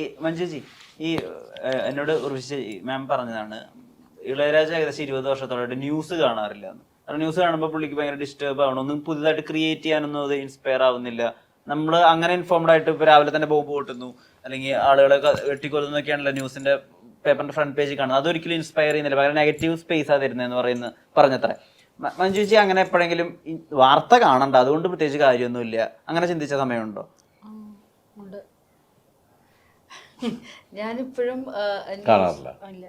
ഈ മഞ്ജുജി ഈ എന്നോട് ഉർവിശ മാം പറഞ്ഞതാണ് ഇളയരാജ ഏകദേശം ഇരുപത് വർഷത്തോളായിട്ട് ന്യൂസ് കാണാറില്ല എന്ന് കാരണം ന്യൂസ് കാണുമ്പോൾ പുള്ളിക്ക് ഭയങ്കര ഡിസ്റ്റർബ് ആവണം. ഒന്നും പുതിയതായിട്ട് ക്രിയേറ്റ് ചെയ്യാനൊന്നും അത് ഇൻസ്പയർ ആവുന്നില്ല. നമ്മൾ അങ്ങനെ ഇൻഫോംഡ് ആയിട്ട് ഇപ്പൊ രാവിലെ തന്നെ ബോംബ് പൊട്ടുന്നു. അല്ലെങ്കിൽ ആളുകളെ വെട്ടിക്കൊല്ലുന്നൊക്കെയാണല്ലോ ന്യൂസിന്റെ പേപ്പറിന്റെ ഫ്രണ്ട് പേജ് കാണുന്നത്. അതൊരിക്കലും ഇൻസ്പയർ ചെയ്യുന്നില്ല. പകരം നെഗറ്റീവ് സ്പേസ് ആ തരുന്നതെന്ന് പറയുന്നത് പറഞ്ഞത്ര. മഞ്ജു മഞ്ജുജി അങ്ങനെ എപ്പോഴെങ്കിലും വാർത്ത കാണണ്ട. അതുകൊണ്ട് പ്രത്യേകിച്ച് കാര്യമൊന്നുമില്ല. അങ്ങനെ ചിന്തിച്ച സമയമുണ്ടോ ഉണ്ട് ഞാനിപ്പോഴും കാണാറില്ല. ഇല്ല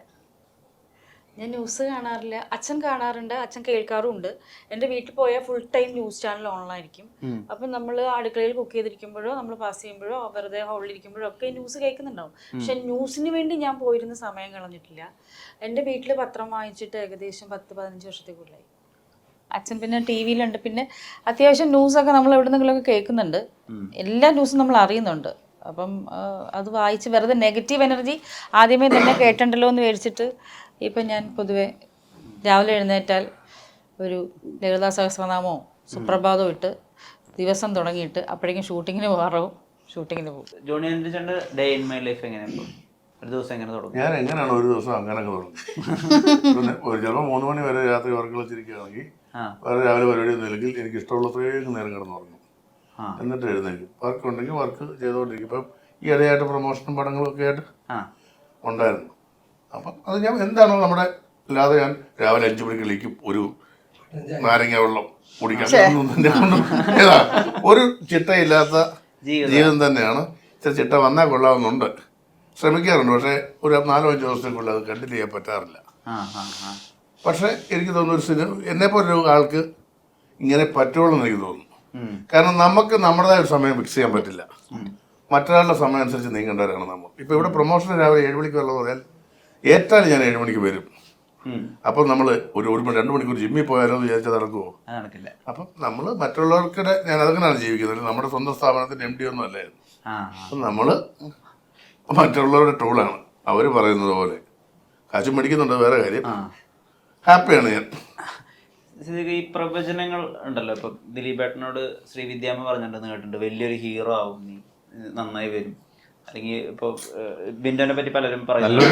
ഞാൻ ന്യൂസ് കാണാറില്ല. അച്ഛൻ കാണാറുണ്ട് അച്ഛൻ കേൾക്കാറുമുണ്ട്. എന്റെ വീട്ടിൽ പോയാൽ ഫുൾ ടൈം ന്യൂസ് ചാനൽ ഓണായിരിക്കും അപ്പം നമ്മൾ അടുക്കളയിൽ കുക്ക് ചെയ്തിരിക്കുമ്പോഴോ നമ്മൾ പാസ് ചെയ്യുമ്പോഴോ വെറുതെ ഹോളിലിരിക്കുമ്പോഴോ ഒക്കെ ന്യൂസ് കേൾക്കുന്നുണ്ടാവും. പക്ഷെ ന്യൂസിന് വേണ്ടി ഞാൻ പോയിരുന്ന സമയം കളഞ്ഞിട്ടില്ല. എന്റെ വീട്ടിൽ പത്രം വാങ്ങിച്ചിട്ട് ഏകദേശം പത്ത് പതിനഞ്ച് വർഷത്തെ കൂടുതലായി അച്ഛൻ പിന്നെ ടി വിയിലുണ്ട് പിന്നെ അത്യാവശ്യം ന്യൂസൊക്കെ നമ്മൾ എവിടെ നിന്നെങ്കിലുമൊക്കെ കേൾക്കുന്നുണ്ട് എല്ലാ ന്യൂസും നമ്മൾ അറിയുന്നുണ്ട്. അപ്പം അത് വായിച്ച് വെറുതെ നെഗറ്റീവ് എനർജി ആദ്യമേ തന്നെ കേട്ടിട്ടുണ്ടല്ലോ എന്ന് മേടിച്ചിട്ട് ഇപ്പം ഞാൻ പൊതുവെ രാവിലെ എഴുന്നേറ്റാൽ ഒരു ലളിതാ സഹസ്രനാമോ സുപ്രഭാതോ ഇട്ട് ദിവസം തുടങ്ങിയിട്ട് അപ്പോഴേക്കും ഷൂട്ടിങ്ങിന് പോകാറാവും ഷൂട്ടിങ്ങിന് പോകും. Johnny day in my life എങ്ങനെയാണ് ഒരു ദിവസം എങ്ങനെ തുടങ്ങും? ഞാൻ എങ്ങനെയാണ് ഒരു ദിവസം അങ്ങനെയൊക്കെ അങ്ങ് തുടങ്ങും ഒരു ചിലപ്പോൾ മൂന്ന് മണി വരെ രാത്രി ഉറക്കം വെച്ചിരിക്കുകയാണെങ്കിൽ വേറെ രാവിലെ പരിപാടി ഒന്നും ഇല്ലെങ്കിൽ എനിക്ക് ഇഷ്ടമുള്ളത്രയും നേരം കിടന്നുറങ്ങും. എന്നിട്ട് എഴുന്നേക്കും വർക്ക് ഉണ്ടെങ്കിൽ വർക്ക് ചെയ്തുകൊണ്ടിരിക്കും. ഇപ്പം ഈ ഇടയായിട്ട് പ്രൊമോഷനും പടങ്ങളൊക്കെ ആയിട്ട് ആ. ഉണ്ടായിരുന്നു. അപ്പം അത് ഞാൻ എന്താണോ നമ്മുടെ അല്ലാതെ ഞാൻ രാവിലെ അഞ്ചു മണിക്ക് വിളിക്കും ഒരു നാരങ്ങ വെള്ളം കുടിക്കാൻ. ഏതാ ഒരു ചിട്ടയില്ലാത്ത ജീവിതം. തന്നെയാണ്. ഇച്ചിരി ചിട്ട വന്നാൽ കൊള്ളാമെന്നുണ്ട് ശ്രമിക്കാറുണ്ട്. പക്ഷേ ഒരു നാലോ അഞ്ചോ ദിവസത്തേക്കുള്ള അത് കണ്ടിന്യൂ ചെയ്യാൻ പറ്റാറില്ല. പക്ഷേ എനിക്ക് തോന്നുന്നു ഒരു സിനിമ എന്നെ പോലെ ആൾക്ക് ഇങ്ങനെ പറ്റുള്ളൂ എന്ന് എനിക്ക് തോന്നുന്നു. കാരണം നമുക്ക് നമ്മുടേതായ ഒരു സമയം ഫിക്സ് ചെയ്യാൻ പറ്റില്ല. മറ്റൊരാളുടെ സമയം അനുസരിച്ച് നീങ്ങേണ്ടവരാണ് നമ്മൾ. ഇപ്പോൾ ഇവിടെ പ്രൊമോഷൻ രാവിലെ ഏഴ് മണിക്ക് വല്ലതും പറയാൻ ഏറ്റാൽ ഞാൻ ഏഴ് മണിക്ക് വരും. അപ്പൊ നമ്മൾ ഒരു ഒരു മണി രണ്ട് മണിക്കൂർ ജിമ്മിൽ പോയാലോ എന്ന് വിചാരിച്ചാൽ നടക്കുമോ നടക്കില്ല. അപ്പം നമ്മൾ മറ്റുള്ളവർക്കിടെ ഞാൻ അതങ്ങനെയാണ് ജീവിക്കുന്നത്. നമ്മുടെ സ്വന്തം സ്ഥാപനത്തിന്റെ എം ഡി ഒന്നും അല്ലായിരുന്നു അപ്പം നമ്മൾ മറ്റുള്ളവരുടെ ടൂളാണ് അവർ പറയുന്നത് പോലെ. കാശും മേടിക്കുന്നുണ്ട് വേറെ കാര്യം. ഹാപ്പിയാണ് ഞാൻ. ഈ പ്രവചനങ്ങൾ ഉണ്ടല്ലോ. ഇപ്പൊ ദിലീപേട്ടനോട് ശ്രീവിദ്യാമ്മ പറഞ്ഞിട്ടുണ്ടെന്ന് കേട്ടിട്ടുണ്ട് വലിയൊരു ഹീറോ ആവും നീ നന്നായി വരും. അല്ലെങ്കിൽ ഇപ്പൊ ബിന്ദുവിനെ പറ്റി പലരും പറയുന്നു.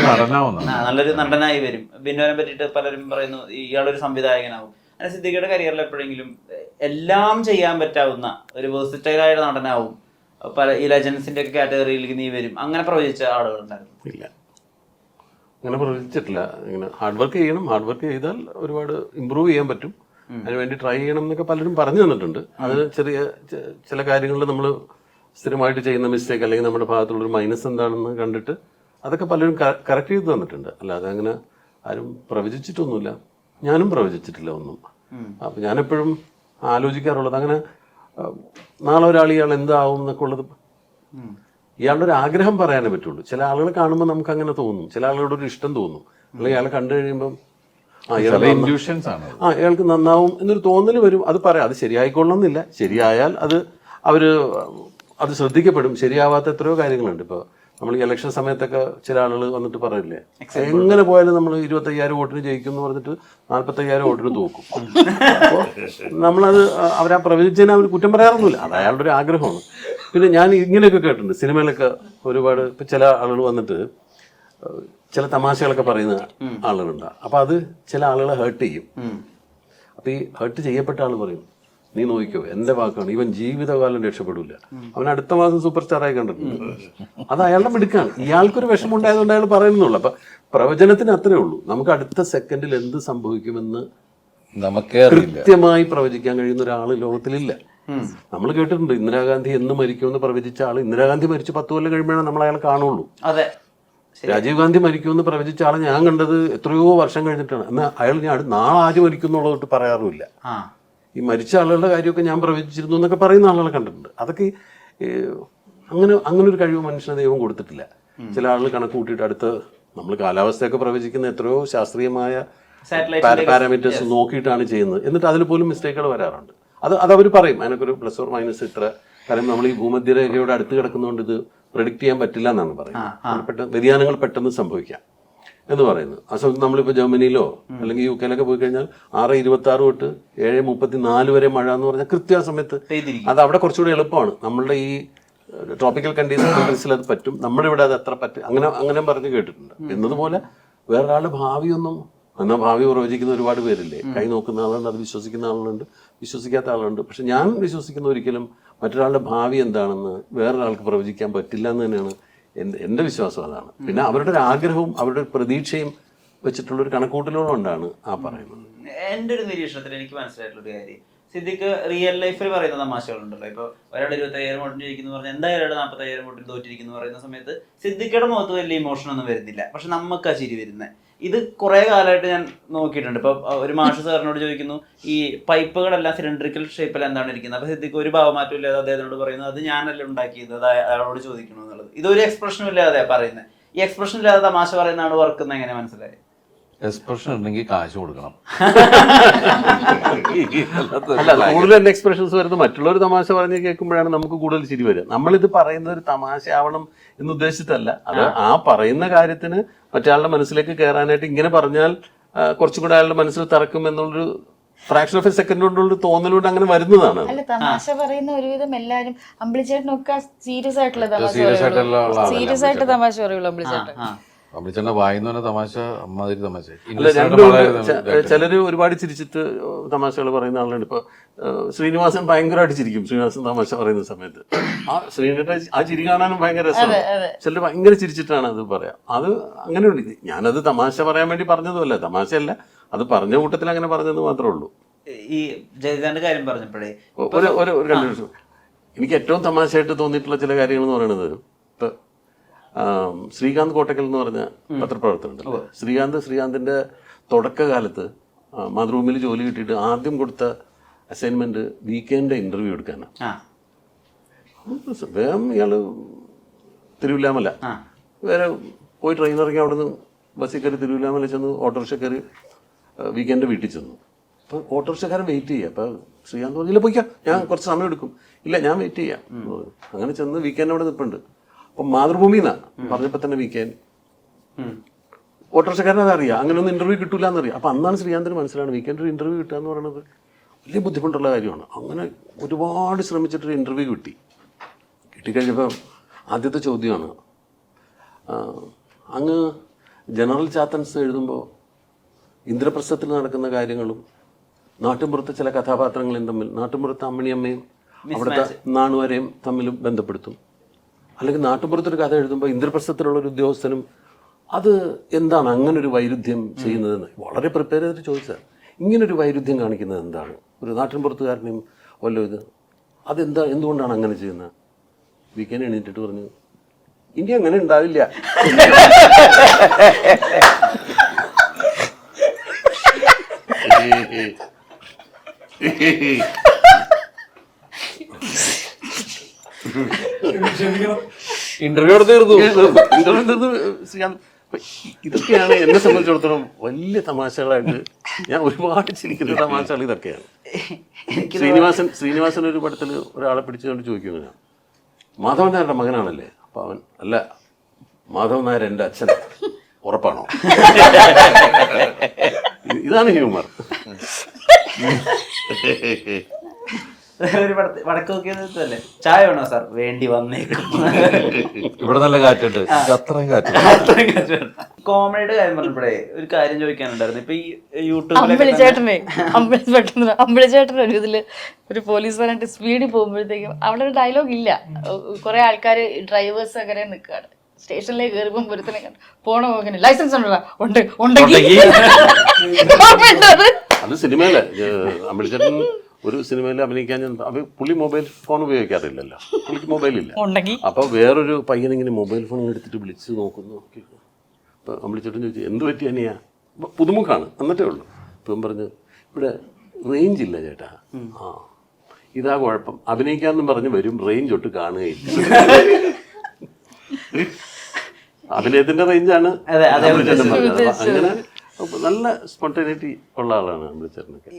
നല്ലൊരു നടനായി വരും. ബിന്ദുവിനെ പറ്റിയിട്ട് പലരും പറയുന്നു ഇയാളൊരു സംവിധായകനാവും. അങ്ങനെ സിദ്ദിഖയുടെ കരിയറിൽ എപ്പോഴെങ്കിലും എല്ലാം ചെയ്യാൻ പറ്റാവുന്ന ഒരു വേഴ്സിറ്റൈലായ നടനാവും. പല ഈ ലെജൻസിന്റെ ഒക്കെ കാറ്റഗറിയിലേക്ക് നീ വരും. അങ്ങനെ പ്രവചിച്ച ആളുകളുണ്ടായിരുന്നു. ഇല്ല. അങ്ങനെ പ്രവചിച്ചിട്ടില്ല. ഇങ്ങനെ ഹാർഡ് വർക്ക് ചെയ്യണം. ഹാർഡ് വർക്ക് ചെയ്താൽ ഒരുപാട് ഇമ്പ്രൂവ് ചെയ്യാൻ പറ്റും. അതിനുവേണ്ടി ട്രൈ ചെയ്യണം എന്നൊക്കെ പലരും പറഞ്ഞു തന്നിട്ടുണ്ട്. അത് ചെറിയ ചില കാര്യങ്ങളിൽ നമ്മൾ സ്ഥിരമായിട്ട് ചെയ്യുന്ന മിസ്റ്റേക്ക് അല്ലെങ്കിൽ നമ്മുടെ ഭാഗത്തുള്ളൊരു മൈനസ് എന്താണെന്ന് കണ്ടിട്ട് അതൊക്കെ പലരും കറക്റ്റ് ചെയ്ത് തന്നിട്ടുണ്ട്. അല്ലാതെ അങ്ങനെ ആരും പ്രവചിച്ചിട്ടൊന്നുമില്ല. ഞാനും പ്രവചിച്ചിട്ടില്ല ഒന്നും. അപ്പം ഞാനെപ്പോഴും ആലോചിക്കാറുള്ളത് അങ്ങനെ നാളെ ഒരാൾ ഇയാൾ എന്താവും എന്നൊക്കെ ഉള്ളത് ഇയാളുടെ ഒരു ആഗ്രഹം പറയാനേ പറ്റുള്ളൂ. ചില ആളുകൾ കാണുമ്പോൾ നമുക്ക് അങ്ങനെ തോന്നും. ചില ആളുകളുടെ ഒരു ഇഷ്ടം തോന്നും. അല്ലെങ്കിൽ അയാളെ കണ്ടു കഴിയുമ്പം ആ ഇയാൾ ഇൻഡ്യൂഷൻസ് ആണ് ആ ഇയാൾക്ക് നന്നാവും എന്നൊരു തോന്നൽ വരും. അത് പറയാം. അത് ശരിയായിക്കൊള്ളണമെന്നില്ല ശരിയായാൽ അത് അവർ അത് ശ്രദ്ധിക്കപ്പെടും. ശരിയാവാത്ത എത്രയോ കാര്യങ്ങളുണ്ട്. ഇപ്പോൾ നമ്മൾ ഈ ഇലക്ഷൻ സമയത്തൊക്കെ ചില ആളുകൾ വന്നിട്ട് പറയില്ലേ? എങ്ങനെ പോയാലും നമ്മൾ ഇരുപത്തയ്യായിരം വോട്ടിന് ജയിക്കും എന്ന് പറഞ്ഞിട്ട് നാൽപ്പത്തയ്യായിരം വോട്ടിന് തോക്കും. അപ്പോൾ നമ്മളത് അവരാ പ്രവചിച്ചതിനെ അവർ കുറ്റം പറയാറൊന്നുമില്ല. അത് അയാളുടെ ഒരു ആഗ്രഹമാണ്. പിന്നെ ഞാൻ ഇങ്ങനെയൊക്കെ കേട്ടിട്ടുണ്ട്. സിനിമയിലൊക്കെ ഒരുപാട് ഇപ്പം ചില ആളുകൾ വന്നിട്ട് ചില തമാശകളൊക്കെ പറയുന്ന ആളുകളുണ്ട്. അപ്പൊ അത് ചില ആളുകളെ ഹേർട്ട് ചെയ്യും. അപ്പൊ ഈ ഹേർട്ട് ചെയ്യപ്പെട്ട ആൾ പറയും നീ നോക്കിക്കോ എന്റെ വാക്കാണ്. ഇവൻ ജീവിതകാലം രക്ഷപ്പെടില്ല അവൻ അടുത്ത മാസം സൂപ്പർ സ്റ്റാറായി കണ്ടിട്ടുണ്ട്. അത് അയാളുടെ മിടുക്കാണ്. ഇയാൾക്കൊരു വിഷമം ഉണ്ടായതുകൊണ്ട് അയാൾ പറയുന്നുള്ളൂ. അപ്പൊ പ്രവചനത്തിന് അത്രേ ഉള്ളൂ. നമുക്ക് അടുത്ത സെക്കൻഡിൽ എന്ത് സംഭവിക്കുമെന്ന് നമുക്ക് കൃത്യമായി പ്രവചിക്കാൻ കഴിയുന്ന ഒരാൾ ലോകത്തിലില്ല. നമ്മൾ കേട്ടിട്ടുണ്ട് ഇന്ദിരാഗാന്ധി എന്ന് മരിക്കുമെന്ന് പ്രവചിച്ച ആൾ ഇന്ദിരാഗാന്ധി മരിച്ച് പത്ത് കൊല്ലം കഴിയുമ്പോഴാണ് നമ്മൾ അയാൾ കാണുള്ളൂ. അതെ. രാജീവ് ഗാന്ധി മരിക്കുമെന്ന് പ്രവചിച്ച ആളെ ഞാൻ കണ്ടത് എത്രയോ വർഷം കഴിഞ്ഞിട്ടാണ്. എന്നാൽ അയാൾ ഞാൻ നാളെ ആര് മരിക്കും എന്നുള്ളതൊട്ട് പറയാറുമില്ല. ഈ മരിച്ച ആളുകളുടെ കാര്യമൊക്കെ ഞാൻ പ്രവചിച്ചിരുന്നു എന്നൊക്കെ പറയുന്ന ആളുകളെ കണ്ടിട്ടുണ്ട്. അതൊക്കെ അങ്ങനെ അങ്ങനെ ഒരു കഴിവ് മനുഷ്യന് ദൈവം കൊടുത്തിട്ടില്ല. ചില ആളുകൾ കണക്ക് കൂട്ടിയിട്ട് അടുത്ത് നമ്മൾ കാലാവസ്ഥയൊക്കെ പ്രവചിക്കുന്ന എത്രയോ ശാസ്ത്രീയമായ പാരാമീറ്റേഴ്സ് നോക്കിയിട്ടാണ് ചെയ്യുന്നത്. എന്നിട്ട് അതിൽ പോലും മിസ്റ്റേക്കുകൾ വരാറുണ്ട്. അത് അതവർ പറയും. അതിനൊക്കെ പ്ലസ് ഓർ മൈനസ് ഇത്ര. കാരണം നമ്മൾ ഈ ഭൂമധ്യരേഖയോട് അടുത്ത് കിടക്കുന്നതുകൊണ്ട് ഇത് പ്രഡിക്റ്റ് ചെയ്യാൻ പറ്റില്ല എന്നാണ് പറയുന്നത്. പെട്ടെന്ന് വ്യതിയാനങ്ങൾ പെട്ടെന്ന് സംഭവിക്കാം എന്ന് പറയുന്നത്. ആ സമയത്ത് നമ്മളിപ്പോൾ ജർമ്മനിയിലോ അല്ലെങ്കിൽ യു കെയിലൊക്കെ പോയി കഴിഞ്ഞാൽ ആറ് ഇരുപത്തി ആറ് തൊട്ട് ഏഴ് മുപ്പത്തി നാല് വരെ മഴ എന്ന് പറഞ്ഞാൽ കൃത്യ സമയത്ത് അത് അവിടെ കുറച്ചുകൂടി എളുപ്പമാണ്. നമ്മളുടെ ഈ ട്രോപ്പിക്കൽ കണ്ടീഷൻ കൺട്രീസിൽ അത് പറ്റും. നമ്മുടെ ഇവിടെ അത് എത്ര പറ്റും അങ്ങനെ അങ്ങനെ പറഞ്ഞ് കേട്ടിട്ടുണ്ട്. എന്നതുപോലെ വേറൊരാളുടെ ഭാവിയൊന്നും എന്നാൽ ഭാവി പ്രവചിക്കുന്ന ഒരുപാട് പേരില്ലേ? കൈ നോക്കുന്ന ആളുണ്ട് അത് വിശ്വസിക്കുന്ന ആളുണ്ട് വിശ്വസിക്കാത്ത ആളുണ്ട്. പക്ഷെ ഞാൻ വിശ്വസിക്കുന്ന ഒരിക്കലും മറ്റൊരാളുടെ ഭാവി എന്താണെന്ന് വേറൊരാൾക്ക് പ്രവചിക്കാൻ പറ്റില്ല എന്ന് തന്നെയാണ് എന്റെ എന്റെ വിശ്വാസം അതാണ്. പിന്നെ അവരുടെ ഒരു ആഗ്രഹവും അവരുടെ പ്രതീക്ഷയും വെച്ചിട്ടുള്ള ഒരു കണക്കൂട്ടലുകളും കൊണ്ടാണ് ആ പറയുന്നത്. എന്റെ ഒരു നിരീക്ഷണത്തിൽ എനിക്ക് മനസ്സിലായിട്ടുള്ള ഒരു കാര്യം. സിദ്ദിഖ് റിയൽ ലൈഫിൽ പറയുന്ന തമാശകളുണ്ടല്ലോ. ഇപ്പൊ ഒരാൾ ഇരുപത്തയ്യായിരം വോട്ടിന് ജയിക്കുന്നു പറഞ്ഞാൽ എന്തായാലും ഒരാൾ നാൽപ്പത്തയ്യായിരം വോട്ടിന് തോറ്റിരിക്കുന്നു പറയുന്ന സമയത്ത് സിദ്ദിഖയുടെ മുഖത്ത് വലിയ ഇമോഷൻ ഒന്നും വരുന്നില്ല. പക്ഷെ നമുക്ക് ആ ചിരി വരുന്നത് ഇത് കുറേ കാലമായിട്ട് ഞാൻ നോക്കിയിട്ടുണ്ട്. ഇപ്പൊ ഒരു മാഷ് സാറിനോട് ചോദിക്കുന്നു ഈ പൈപ്പുകളെല്ലാം സിലിണ്ടറിക്കൽ ഷേപ്പിൽ എന്താണ് ഇരിക്കുന്നത്? അപ്പൊ സിദ്ധിക്ക് ഒരു ഭാവമാറ്റം ഇല്ലാതെ അദ്ദേഹത്തിനോട് പറയുന്നത് അത് ഞാനല്ല ഉണ്ടാക്കിയത് അത് അയ- അയാളോട് ചോദിക്കണു എന്നുള്ളത്. ഇതൊരു എക്സ്പ്രഷനും ഇല്ലാതെ പറയുന്നത് ഈ എക്സ്പ്രഷൻ ഇല്ലാതെ തമാശ പറയുന്നതാണ് വർക്ക് എന്ന് എങ്ങനെ മനസ്സിലായി? എക്സ്പ്രഷൻ ഉണ്ടെങ്കിൽ കാശ് കൊടുക്കണം. അല്ല കൂടുതൽ എന്റെ എക്സ്പ്രഷൻസ് വരുന്നത് മറ്റുള്ളവർ തമാശ പറഞ്ഞ് കേൾക്കുമ്പോഴാണ് നമുക്ക് കൂടുതൽ ചിരി വരിക. നമ്മളിത് പറയുന്ന ഒരു തമാശ ആവണം എന്ന് ഉദ്ദേശിച്ചിട്ടല്ല. അത് ആ പറയുന്ന കാര്യത്തിന് മറ്റയാളുടെ മനസ്സിലേക്ക് കയറാനായിട്ട് ഇങ്ങനെ പറഞ്ഞാൽ കുറച്ചും കൂടെ അയാളുടെ മനസ്സിൽ തറക്കും എന്നുള്ളൊരു ഫ്രാക്ഷൻ ഓഫ് എ സെക്കൻഡ് കൊണ്ടുള്ള തോന്നലോട് അങ്ങനെ വരുന്നതാണ്. അല്ല തമാശ പറയുന്ന ഒരുവിധം എല്ലാരും അമ്പിളിച്ചേട്ടനൊക്കെ സീരിയസ് ആയിട്ടുള്ള തമാശ സീരിയസ് ആയിട്ട് തമാശ പറയുള്ളൂ അമ്പിളിച്ചേട്ടൻ. അമ്പിളിച്ചേട്ടന്റെ വായിന്ന് പറഞ്ഞ തമാശ അമ്മാതിരി തമാശ ചിലര് ഒരുപാട് ചിരിച്ചിട്ട് തമാശകൾ പറയുന്ന ആളുണ്ട് ഇപ്പൊ ശ്രീനിവാസൻ ഭയങ്കരമായിട്ട് ചിരിക്കും ശ്രീനിവാസൻ തമാശ പറയുന്ന സമയത്ത്. ആ ശ്രീനിയുടെ ആ ചിരി കാണാനും ഭയങ്കര രസമാണ്. ചിലർ ഭയങ്കര ചിരിച്ചിട്ടാണ് അത് പറയാ. അത് അങ്ങനെയുണ്ട്. ഞാനത് തമാശ പറയാൻ വേണ്ടി പറഞ്ഞതുമല്ല. തമാശയല്ല. അത് പറഞ്ഞ കൂട്ടത്തിൽ അങ്ങനെ പറഞ്ഞത് മാത്രമേ ഉള്ളൂ. ഈ ജയകാന്റെ കാര്യം പറഞ്ഞപ്പോഴേ ഒരു ഒരു രണ്ട് എനിക്ക് ഏറ്റവും തമാശയായിട്ട് തോന്നിയിട്ടുള്ള ചില കാര്യങ്ങൾ എന്ന് പറയുന്നത് ഇപ്പൊ ശ്രീകാന്ത് കോട്ടക്കൽ എന്ന് പറഞ്ഞ പത്രപ്രവർത്തനുണ്ട് ശ്രീകാന്ത് ശ്രീകാന്തിന്റെ തുടക്കകാലത്ത് മാതൃഭൂമിയിൽ ജോലി കിട്ടിയിട്ട് ആദ്യം കൊടുത്ത അസൈൻമെന്റ് വീക്കെൻഡ് ഇന്റർവ്യൂ എടുക്കാനാണ് വേഗം ഇയാൾ തിരുവില്ലാമല. വേറെ പോയി ട്രെയിൻ ഇറങ്ങി അവിടെ നിന്ന് ബസ്സിൽ കയറി തിരുവില്ലാമല ചെന്ന് ഓട്ടോറിക്ഷ കയറി വീക്കെൻഡ് വീട്ടിൽ ചെന്നു. അപ്പോൾ ഓട്ടോറിക്ഷക്കാരൻ വെയിറ്റ് ചെയ്യുക അപ്പോൾ ശ്രീകാന്ത് പറഞ്ഞില്ല പോയിക്കാം. ഞാൻ കുറച്ച് സമയം എടുക്കും. ഇല്ല ഞാൻ വെയിറ്റ് ചെയ്യാം. അങ്ങനെ ചെന്ന് വീക്കെൻഡ് അവിടെ നിൽപ്പുണ്ട് അപ്പം മാതൃഭൂമിന്നാ. പറഞ്ഞപ്പോൾ തന്നെ വി കെ ഓട്ടോറിക്ഷക്കാരൻ അതറിയാം. അങ്ങനെ ഒന്നും ഇന്റർവ്യൂ കിട്ടില്ല എന്നറിയാം അപ്പം അന്നാണ് ശ്രീകാന്തിന് മനസ്സിലാണ് വീക്കെൻഡ് ഒരു ഇന്റർവ്യൂ കിട്ടുക എന്ന് പറയുന്നത് വലിയ ബുദ്ധിമുട്ടുള്ള കാര്യമാണ്. അങ്ങനെ ഒരുപാട് ശ്രമിച്ചിട്ടൊരു ഇന്റർവ്യൂ കിട്ടി. കിട്ടിക്കഴിഞ്ഞപ്പോൾ ആദ്യത്തെ ചോദ്യമാണ് അങ്ങ് ജനറൽ ചാത്തൻസ് എഴുതുമ്പോൾ ഇന്ദ്രപ്രസ്ഥത്തിൽ നടക്കുന്ന കാര്യങ്ങളും നാട്ടുമ്പുറത്തെ ചില കഥാപാത്രങ്ങളും തമ്മിൽ നാട്ടുമ്പുറത്തെ അമ്മിണിയമ്മയും അവിടുത്തെ നാണുവരെയും തമ്മിലും ബന്ധപ്പെടുത്തും. അല്ലെങ്കിൽ നാട്ടുമ്പുറത്തൊരു കഥ എഴുതുമ്പോൾ ഇന്ദ്രപ്രസ്ഥത്തിലുള്ള ഒരു ഉദ്യോഗസ്ഥനും അത് എന്താണ് അങ്ങനെ ഒരു വൈരുദ്ധ്യം ചെയ്യുന്നതെന്ന്? വളരെ പ്രിപ്പയർ ചെയ്തിട്ട് ചോദിച്ചാൽ ഇങ്ങനൊരു വൈരുദ്ധ്യം കാണിക്കുന്നത് എന്താണ്? ഒരു നാട്ടിൻപുറത്തുകാരനെയും വല്ലോ ഇത് അതെന്താ എന്തുകൊണ്ടാണ് അങ്ങനെ ചെയ്യുന്നത്? വീക്കെൻഡ് എണീറ്റിട്ട് പറഞ്ഞു ഇനി അങ്ങനെ ഉണ്ടാവില്ല. ഇന്റർവ്യൂ തീർന്നു ഇന്റർവ്യൂ തീർന്നു ശ്രീകാന്ത് ഇതൊക്കെയാണ് എന്നെ സംബന്ധിച്ചിടത്തോളം വലിയ തമാശകളായിട്ട് ഞാൻ ഒരുപാട് ചിരിക്കുന്ന തമാശകൾ ഇതൊക്കെയാണ്. ശ്രീനിവാസൻ ശ്രീനിവാസൻ ഒരു പടത്തിൽ ഒരാളെ പിടിച്ചുകൊണ്ട് ചോദിക്കും ഞാൻ മാധവൻ നായരുടെ മകനാണല്ലേ? അപ്പൊ അവൻ അല്ല മാധവൻ നായർ എന്റെ അച്ഛൻ. ഉറപ്പാണോ? ഇതാണ് ഹ്യൂമർ. ഒരു പടത്ത് വടക്ക് നോക്കിയതല്ലേ ചായ വേണോ സാർ? വേണ്ടി വന്നേക്കും. ഇവിടെ നല്ല കാറ്റുണ്ട്. അത്രയും കാറ്റ് കോമഡിയുടെ കാര്യം പറഞ്ഞപ്പോഴേ ഒരു കാര്യം ചോദിക്കാനുണ്ടായിരുന്നു. ഇപ്പൊ ഈ യൂട്യൂബിലെ അമ്പിളിച്ചേട്ടൻ ഒരു ഇതിൽ ഒരു പോലീസുകാരായിട്ട് സ്പീഡിൽ പോകുമ്പോഴത്തേക്കും അവിടെ ഒരു ഡയലോഗ് ഇല്ല. കുറെ ആൾക്കാർ ഡ്രൈവേഴ്സ് അങ്ങനെ നിൽക്കുകയാണ് സ്റ്റേഷനിലേക്ക് കയറുമ്പോൾ ഒരുത്തനെ പോണ പോകുന്നു ലൈസൻസ് ഉണ്ടോ? ഉണ്ട് ഉണ്ടെങ്കിൽ? അത്? സിനിമയിലെ അമ്പിളിച്ചേട്ടൻ ഒരു സിനിമയിൽ അഭിനയിക്കാൻ ഞാൻ അവ പുള്ളി മൊബൈൽ ഫോൺ ഉപയോഗിക്കാറില്ലല്ലോ. പുള്ളിക്ക് മൊബൈൽ ഇല്ല. അപ്പോൾ വേറൊരു പയ്യനിങ്ങനെ മൊബൈൽ ഫോൺ എടുത്തിട്ട് വിളിച്ച് നോക്കുന്നു. അപ്പോൾ വിളിച്ചിട്ട് ചോദിച്ചു എന്ത് പറ്റി അനിയാ? പുതുമുഖാണ് എന്നിട്ടേ ഉള്ളൂ. ഇപ്പം പറഞ്ഞു ഇവിടെ റേഞ്ച് ഇല്ല ചേട്ടാ. ആ. ഇതാ കുഴപ്പം. അഭിനയിക്കാമെന്നും പറഞ്ഞ് വരും റേഞ്ച് ഒട്ട് കാണുകയില്ല. അഭിനയത്തിന്റെ റേഞ്ചാണ് അപ്പൊ അങ്ങനെ നല്ല സ്പോണ്ടേനിറ്റി ഉള്ള ആളാണ് അമ്പിളിച്ചേട്ടനൊക്കെ